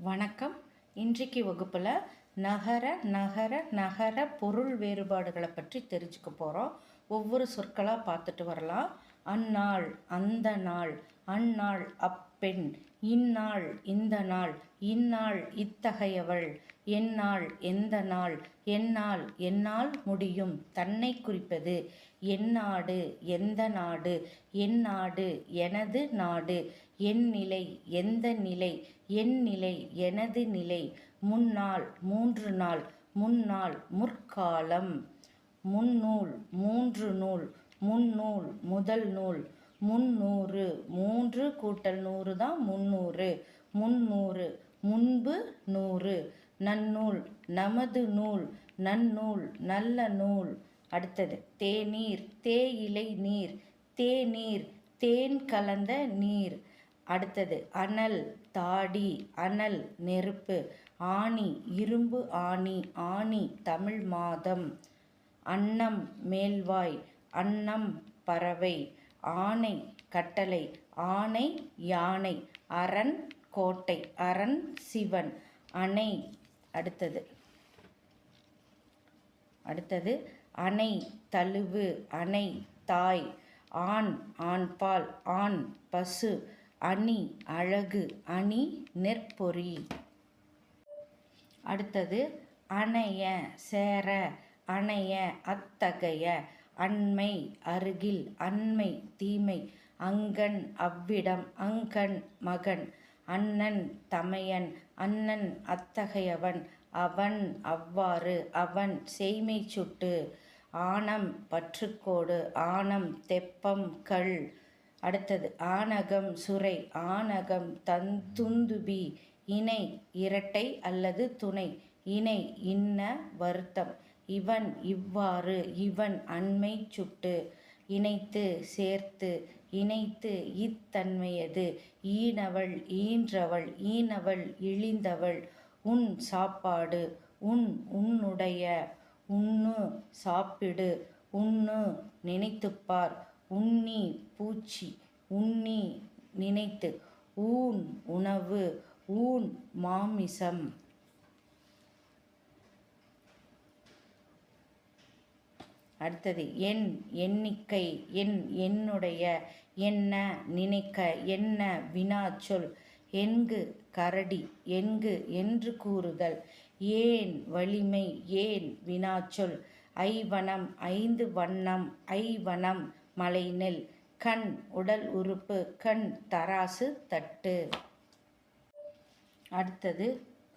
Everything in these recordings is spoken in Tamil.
வணக்கம். இன்றைக்கு வகுப்பில் நகர நகர நகர பொருள் வேறுபாடுகளை பற்றி தெரிஞ்சுக்க போகிறோம் ஒவ்வொரு சொற்களாக பார்த்துட்டு வரலாம். அந்நாள் அந்த நாள் அந்நாள் அப்பெண் இந்நாள் இந்த நாள் இந்நாள் இத்தகையவள் எந்நாள் எந்த நாள் என்னால் என்னால் முடியும் தன்னை குறிப்பது எந்நாடு எந்த நாடு என் நாடு எனது நாடு என் நிலை எந்த நிலை என் நிலை எனது நிலை முன்னாள் மூன்று நாள் முன்னாள் முற்காலம் முன்னூல் மூன்று நூல் முன்னூல் முதல் நூல் முன்னூறு மூன்று கூட்டல் நூறு தான் முன்னூறு முன்னூறு முன்பு நூறு நன்னூல் நமது நூல் நன்னூல் நல்ல நூல். அடுத்தது தேநீர் தேயிலை நீர் தேநீர் தேன் கலந்த நீர். அடுத்தது அனல் தாடி அனல் நெருப்பு ஆணி இரும்பு ஆணி ஆணி தமிழ் மாதம் அன்னம் மேல்வாய் அன்னம் பறவை ஆணை கட்டளை ஆணை யானை அரண் கோட்டை அரண் சிவன் அணை அடுத்தது. அடுத்தது அணை தழுவு அணை தாய் ஆண் ஆண்பால் ஆண் பசு அணி அழகு அணி நெற்பொறி. அடுத்தது அணைய சேர அணைய அத்தகைய அண்மை அருகில் அண்மை தீமை அங்கன் அவ்விடம் அங்கன் மகன் அண்ணன் தமையன் அண்ணன் அத்தகையவன் அவன் அவ்வாறு அவன் செய்மை சுட்டு ஆணம் பற்றுக்கோடு ஆணம் தெப்பம் கள் அடுத்தது ஆனகம் சுரை ஆனகம் தந்துந்துபி இணை இரட்டை அல்லது துணை இணை இன்ன வருத்தம் இவன் இவ்வாறு இவன் அண்மை சுட்டு இணைத்து சேர்த்து இணைத்து இத்தன்மையது ஈனவள் ஈன்றவள் ஈனவள் இழிந்தவள் உன் சாப்பாடு உன் உன்னுடைய உண்ணு சாப்பிடு உண்ணு நினைத்துப்பார் உண்ணி பூச்சி உண்ணி நினைத்து ஊன் உணவு ஊன் மாமிசம். அடுத்தது என் எண்ணிக்கை என் என்னுடைய என்ன நினைக்க என்ன வினாச்சொல் எங்கு கரடி என்கு என்று கூறுதல் ஏன் வலிமை ஏன் வினாச்சொல் ஐவனம் ஐந்து வண்ணம் ஐவனம் மலை நெல் கண் உடல் உறுப்பு கண் தராசு தட்டு. அடுத்தது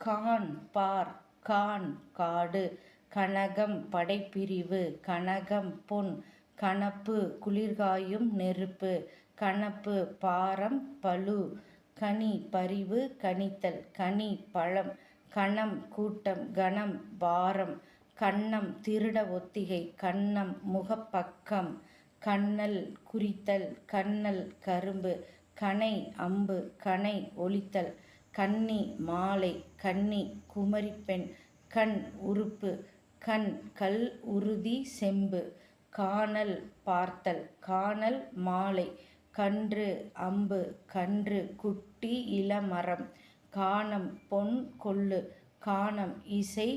கான் பார் கான் காடு கனகம் படைப்பிரிவு கனகம் பொன் கணப்பு குளிர்காயும் நெருப்பு கணப்பு பாரம் பழு கனி பரிவு கனித்தல் கனி பழம் கணம் கூட்டம் கணம் பாரம் கண்ணம் திருட ஒத்திகை கண்ணம் முகப்பக்கம் கண்ணல் குறித்தல் கண்ணல் கரும்பு கனை அம்பு கனை ஒலித்தல் கன்னி மாலை கன்னி குமரிப்பெண் கண் உறுப்பு கண் கல் உறுதி செம்பு காணல் பார்த்தல் காணல் மாலை கன்று அம்பு கன்று குட்டி இளமரம் காணம் பொன் கொள்ளு காணம் இசை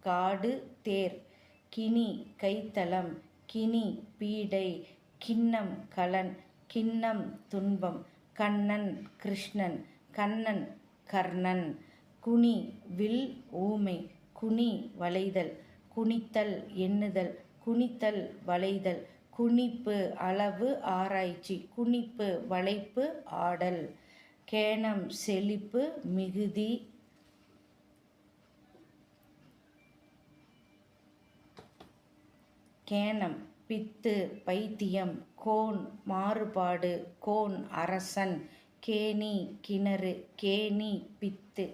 காடு தேர் கினி கைத்தலம் கினி பீடை கிண்ணம் கலன் கிண்ணம் துன்பம் கண்ணன் கிருஷ்ணன் கண்ணன் கர்ணன் குனி வில் ஊமை குனி வளைதல் குனித்தல் எண்ணுதல் குனித்தல் வளைதல் குனிப்பு அளவு ஆராய்ச்சி குனிப்பு வளைப்பு ஆடல் கேணம் செழிப்பு மிகுதி கேணம் பித்து பைத்தியம் கோன் மாறுபாடு கோன் அரசன் கேணி கிணறு கேணி பித்து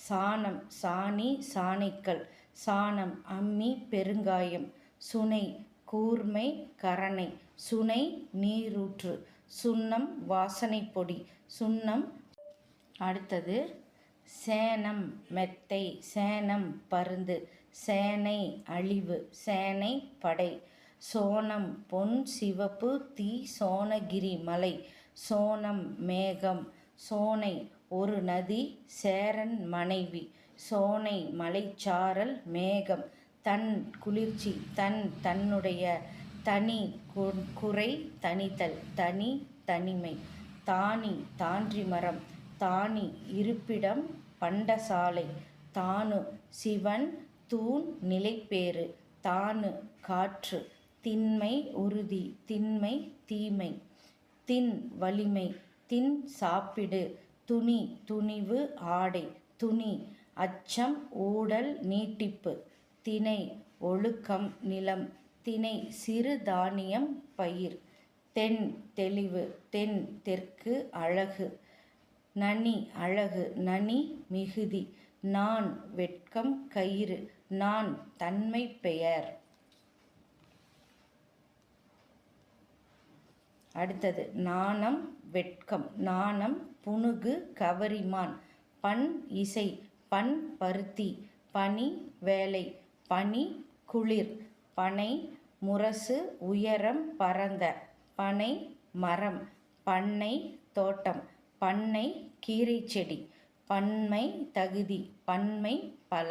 சாணம் சாணி சாணிக்கல் சாணம் அம்மி பெருங்காயம் சுனை கூர்மை கரணை சுனை நீரூற்று சுண்ணம் வாசனை பொடி சுண்ணம் அடுத்தது சேனம் மெத்தை சேனம் பருந்து சேனை அழிவு சேனை படை சோனம் பொன் சிவப்பு தீ சோனகிரி மலை சோனம் மேகம் சோனை ஒரு நதி சேரன் மனைவி சோனை மலைச்சாரல் மேகம் தன் குளிர்ச்சி தன் தன்னுடைய தனி குறை தனித்தல் தனி தனிமை தானி தான்றி மரம் தானி இருப்பிடம் பண்டசாலை தானு சிவன் தூண் நிலைப்பேறு தானு காற்று திண்மை உறுதி திண்மை தீமை தின் வலிமை தின் சாப்பிடு துணி துணிவு ஆடை துணி அச்சம் ஊடல் நீட்டிப்பு திணை ஒழுக்கம் நிலம் திணை சிறு தானியம் பயிர் தென் தெளிவு தென் தெற்கு அழகு நனி அழகு நனி மிகுதி நான் வெட்கம் கயிறு நான் தன்மை பெயர். அடுத்தது நாணம் வெட்கம் நாணம் புனுகு கவரிமான் பண் இசை பண் பருத்தி பனி வேலை பனி குளிர் பனை முரசு உயரம் பரந்த பனை மரம் பண்ணை தோட்டம் பண்ணை கீரை செடி பன்மை தகுதி பன்மை பல.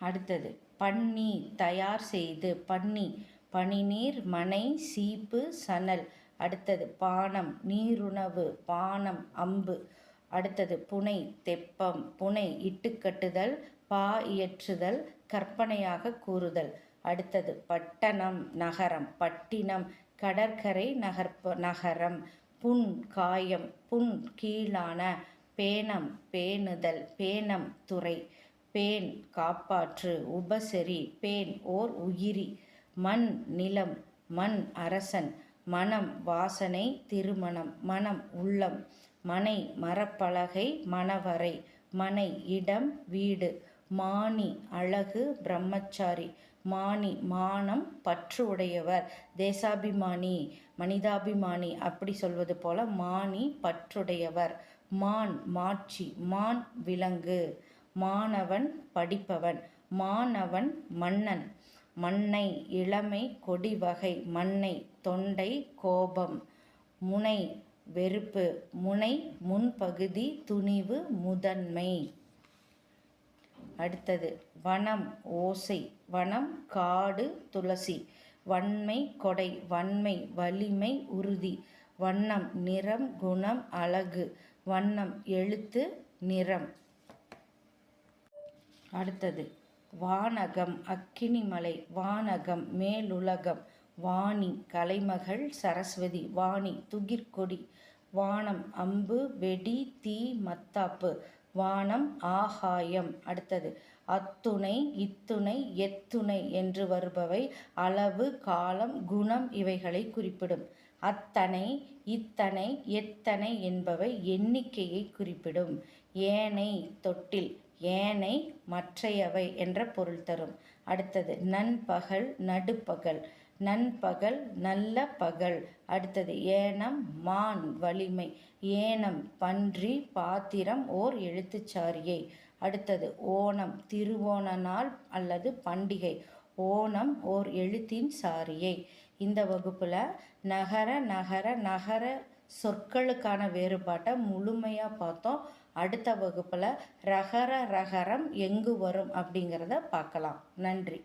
அடுத்தது பன்னி தயார் செய்து பன்னி பனிநீர் மனை சீப்பு சணல். அடுத்தது பானம் நீருணவு பானம் அம்பு. அடுத்தது புனை தெப்பம். புனை இட்டுக்கட்டுதல் பா இயற்றுதல் கற்பனையாக கூறுதல். அடுத்தது பட்டணம் நகரம் பட்டினம் கடற்கரை நகர்ப்ப நகரம். புண் காயம். புண் கீழான பேணம் பேணுதல் பேணம் துறை. பேன் காப்பாற்று உபசரி. பேன் ஓர் உயிரி. மண் நிலம் மண் அரசன் மனம் வாசனை திருமணம் மனம் உள்ளம் மனை மரப்பலகை மணவரை மனை இடம் வீடு மானி அழகு பிரம்மச்சாரி மானி மானம் பற்று உடையவர் தேசாபிமானி மனிதாபிமானி அப்படி சொல்வது போல மானி பற்றுடையவர் மான் மாட்சி மான் விலங்கு மாணவன் படிப்பவன் மாணவன் மன்னன். மண்ணை இளமை கொடிவகை மண்ணை தொண்டை கோபம் முனை வெறுப்பு முனை முன்பகுதி துணிவு முதன்மை. அடுத்தது வனம் ஓசை வனம் காடு துளசி வன்மை கொடை வன்மை வலிமை உறுதி வண்ணம் நிறம் குணம் அழகு வண்ணம் எழுத்து நிறம். அடுத்தது வானகம் அக்கினிமலை வானகம் மேலுலகம் வாணி கலைமகள் சரஸ்வதி வாணி துகிர்கொடி வானம் அம்பு வெடி தீ மத்தாப்பு வானம் ஆகாயம். அடுத்தது அத்துணை இத்துணை எத்துணை என்று வருபவை அளவு காலம் குணம் இவைகளை குறிப்பிடும். அத்தனை இத்தனை எத்தனை என்பவை எண்ணிக்கையை குறிப்பிடும். ஏனை தொட்டில் ஏனை மற்றையவை என்ற பொருள் தரும். அடுத்தது நண்பகல் நடுப்பகல். நண்பகல் நல்ல பகல். அடுத்தது ஏனம் மான் வலிமை. ஏனம் பன்றி பாத்திரம் ஓர் எழுத்துச்சாரியை. அடுத்தது ஓணம் திருவோண நாள் அல்லது பண்டிகை. ஓணம் ஓர் எழுத்தின் சாரியை. இந்த வகுப்பில் நகர நகர நகர சொற்களுக்கான வேறுபாட்டை முழுமையாக பார்த்தோம். அடுத்த வகுப்பில் ரகர ரகரம் எங்கு வரும் அப்படிங்கிறத பார்க்கலாம். நன்றி.